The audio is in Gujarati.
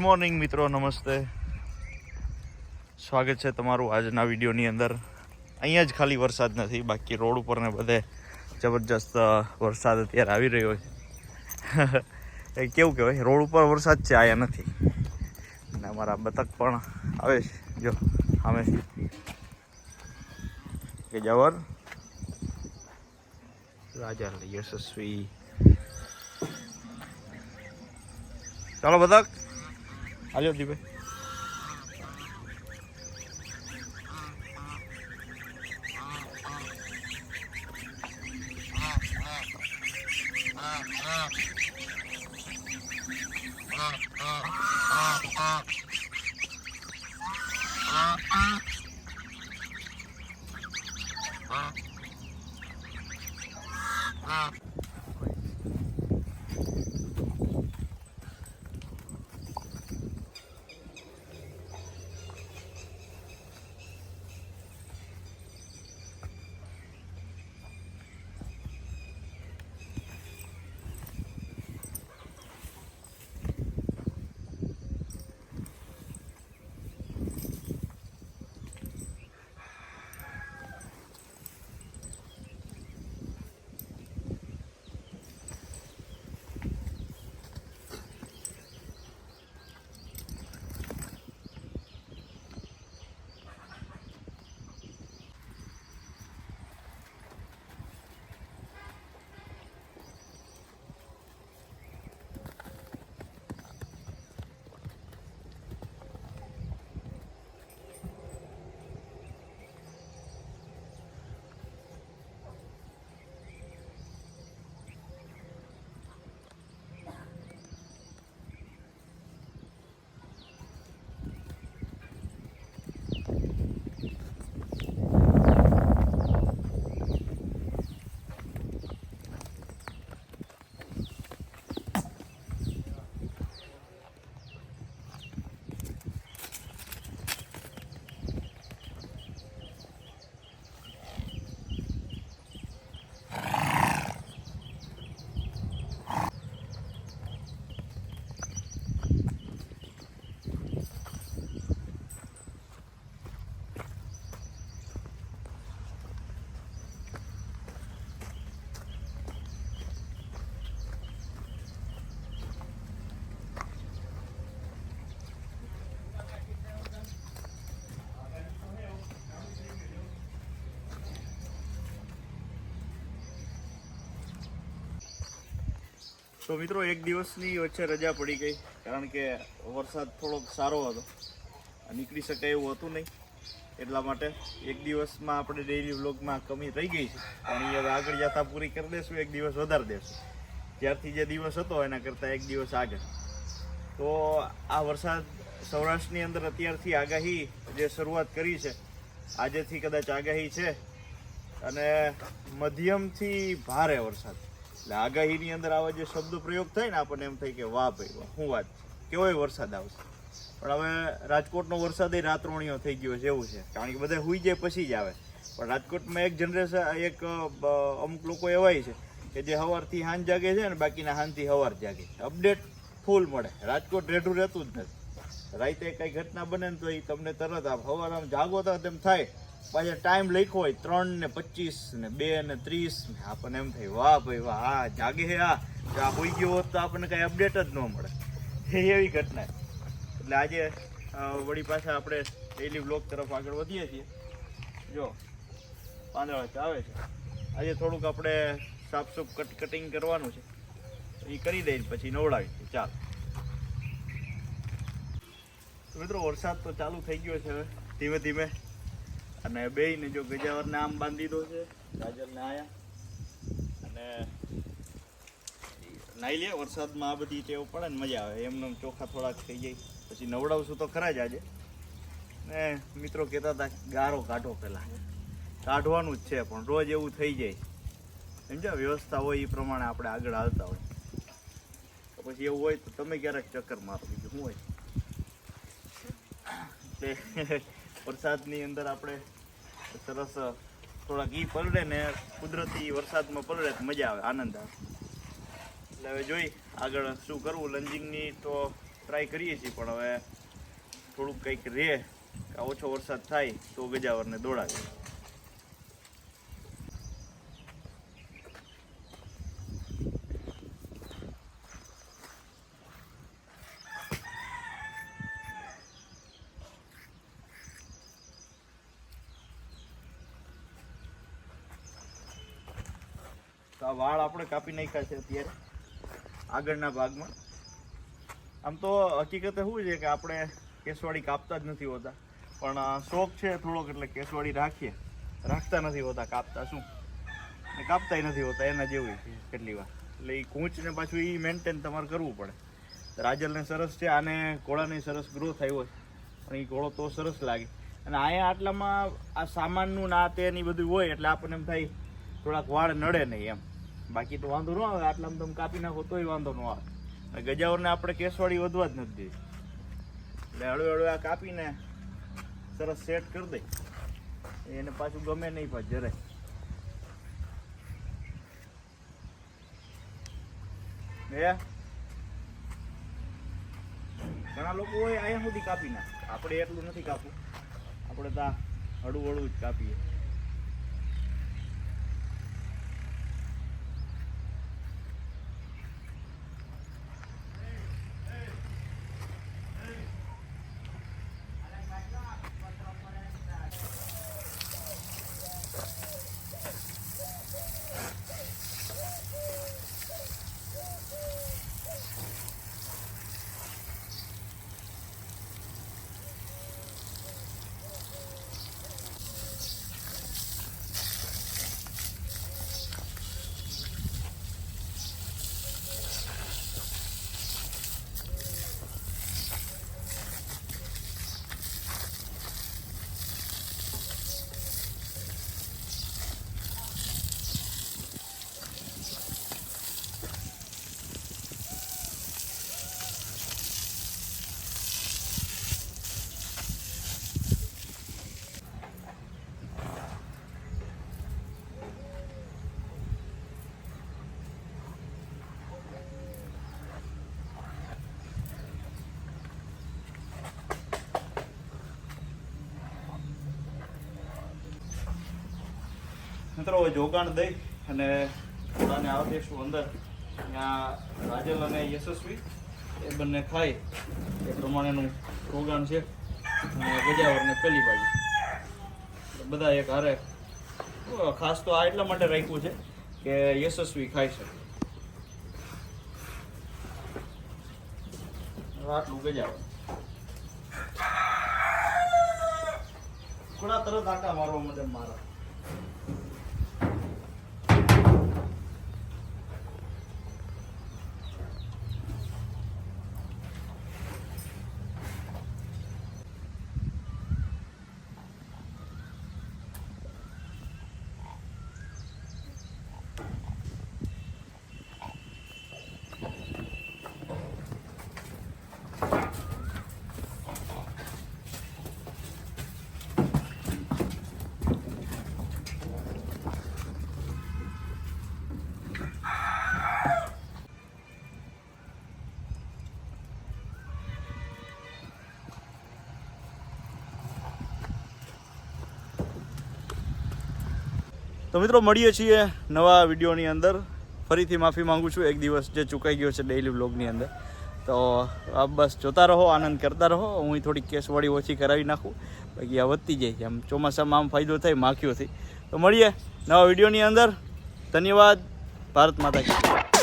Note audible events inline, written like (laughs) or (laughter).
મોર્નિંગ મિત્રો. નમસ્તે. સ્વાગત છે તમારું આજના વિડીયોની અંદર. અહીંયા જ ખાલી વરસાદ નથી, બાકી રોડ ઉપર ને બધે જબરજસ્ત વરસાદ અત્યારે આવી રહ્યો છે. એ કેવું કહેવાય, રોડ ઉપર વરસાદ છે, આયા નથી. અને અમારા બતક પણ આવે છે. જો, સામે. કે જવર? રાજા યશસ્વી. ચાલો બતક. Adiós, Dipe. તો મિત્રો, એક દિવસની વચ્ચે રજા પડી ગઈ, કારણ કે વરસાદ થોડોક સારો હતો. નીકળી શકાય એવું હતું નહીં, એટલા માટે એક દિવસમાં આપણે ડેઇલી વ્લોગમાં કમી રહી ગઈ છે. પણ એ આગળ જતા પૂરી કરી દેશું, એક દિવસ વધારે દેશું. જ્યારથી જે દિવસ હતો, એના કરતાં એક દિવસ આગળ. તો આ વરસાદ સૌરાષ્ટ્રની અંદર અત્યારથી આગાહી જે શરૂઆત કરી છે, આજેથી કદાચ આગાહી છે. અને મધ્યમથી ભારે વરસાદ. એટલે આગાહીની અંદર આવા જે શબ્દ પ્રયોગ થાય ને, આપણને એમ થાય કે વાહ ભાઈ શું વાત કેવોય વરસાદ આવશે? પણ હવે રાજકોટનો વરસાદ એ રાત્રોણીઓ થઈ ગયો છે, એવું છે. કારણ કે બધા હુઈ જાય પછી જ આવે. પણ રાજકોટમાં એક જનરેશન એક અમુક લોકો એવાય છે કે જે સવારથી હાંજ જાગે છે ને, બાકીના હાંજથી સવાર જાગે અપડેટ ફૂલ મળે. રાજકોટ રેઢું રહેતું જ નથી. રાતે કંઈ ઘટના બને ને તો એ તમને તરત આમ સવાર આમ જાગો તો તેમ થાય. પાછા ટાઈમ લખ્યો હોય ત્રણ ને પચીસ ને બે ને ત્રીસ આપણને એમ થાય, વાહ ભાઈ, વાહ, આ જાગે હે આ આ હોઈ ગયો હોત તો આપણને કંઈ અપડેટ જ ન મળે. (laughs) એવી ઘટના. એટલે આજે વળી પાછા આપણે ડેલી બ્લોગ તરફ આગળ વધીએ છીએ. જો, પાંદડા આવે છે. આજે થોડુંક આપણે સાફસૂફ કટ કટિંગ કરવાનું છે. એ કરી દઈને પછી નવડાવી ચાલ. મિત્રો, વરસાદ તો ચાલુ થઈ ગયો છે હવે. ધીમે ધીમે અને બેયને જો ગજાવરને આમ બાંધી દીધો છે, ગાજરને આયા. અને નાઈ લે, વરસાદમાં આ બધી ટેવ પડે ને મજા આવે. એમને એમ ચોખા થોડાક થઈ જાય. પછી નવડાવશું તો ખરા જ આજે. ને મિત્રો કહેતા હતા, ગારો કાઢો પહેલાં. કાઢવાનું જ છે, પણ રોજ એવું થઈ જાય. સમજ્યા? વ્યવસ્થા હોય એ પ્રમાણે આપણે આગળ હાલતા હોય. તો પછી એવું હોય તો તમે ક્યારેક ચક્કર મારો. બીજું શું હોય? એટલે વરસાદની અંદર આપણે સરસ થોડાક ઘી પલળે ને કુદરતી વરસાદમાં પલળે તો મજા આવે, આનંદ આવે. એટલે હવે જોઈ આગળ શું કરવું, લંજિંગની તો ટ્રાય કરીએ છીએ, પણ હવે થોડુંક કંઈક રહે ઓછો વરસાદ થાય તો ગજાવરને દોડાવીએ. આ વાળ આપણે કાપી નાખ્યા છે અત્યારે, આગળના ભાગમાં. આમ તો હકીકતે શું છે કે આપણે કેસવાડી કાપતા જ નથી હોતા. પણ શોખ છે થોડોક એટલે કેસવાડી રાખીએ. રાખતા નથી હોતા, કાપતા શું? ને કાપતાય નથી હોતા, એના જેવું છે કેટલી વાર. એટલે એ કૂંચને પાછું એ મેન્ટેન તમારે કરવું પડે. રાજલને સરસ છે, આને ઘોડાને સરસ ગ્રોથ આવ્યો છે પણ એ ઘોડો તો સરસ લાગે. અને અહીંયા આટલામાં આ સામાનનું ના તે ની બધું હોય એટલે આપણને એમ થાય, થોડાક વાળ નડે નહીં એમ. બાકી તો વાંધો ન આવે આટલા તમે કાપી નાખો તોય વાંધો ન આવે. ગજાઓને આપણે કેસવાળી વધવા જ નથી એટલે હળવે હળવે આ કાપીને સરસ સેટ કરી દઈ. એને પાછું ગમે નહીં પાછ જરાય. હે ઘણા લોકો હોય અહીંયા સુધી કાપી નાખે. આપણે એટલું નથી કાપવું. આપણે તો હળવું હળું હળું જ કાપીએ. મિત્રો જોગાણ દઈ અને ઘોડાને આવવા દઈશું અંદર. ત્યાં રાજલ અને યશસ્વી, એ બંને ખાય એ પ્રમાણેનું રોગાણ છે. અને ગજાવરને પેલી બાજુ. બધા એક હારે. ખાસ તો આ એટલા માટે રાખ્યું છે કે યશસ્વી ખાઈ શકે. આટલું ગજાવર. ઘોડા તરત આટા મારવા માટે મારા. તો મિત્રો, મળીએ છીએ નવા વિડીયોની અંદર. ફરીથી માફી માંગુ છું, એક દિવસ જે ચૂકાઈ ગયો છે ડેઈલી વ્લોગની અંદર. તો આ બસ જોતા રહો, આનંદ કરતા રહો. હું થોડીક કેસવાળી ઓછી કરાવી નાખું. બાકી આ વધતી જાય છે. આમ ચોમાસામાં આમ ફાયદો થાય માખીઓથી તો મળીએ નવા વિડીયોની અંદર. ધન્યવાદ. ભારત માતા.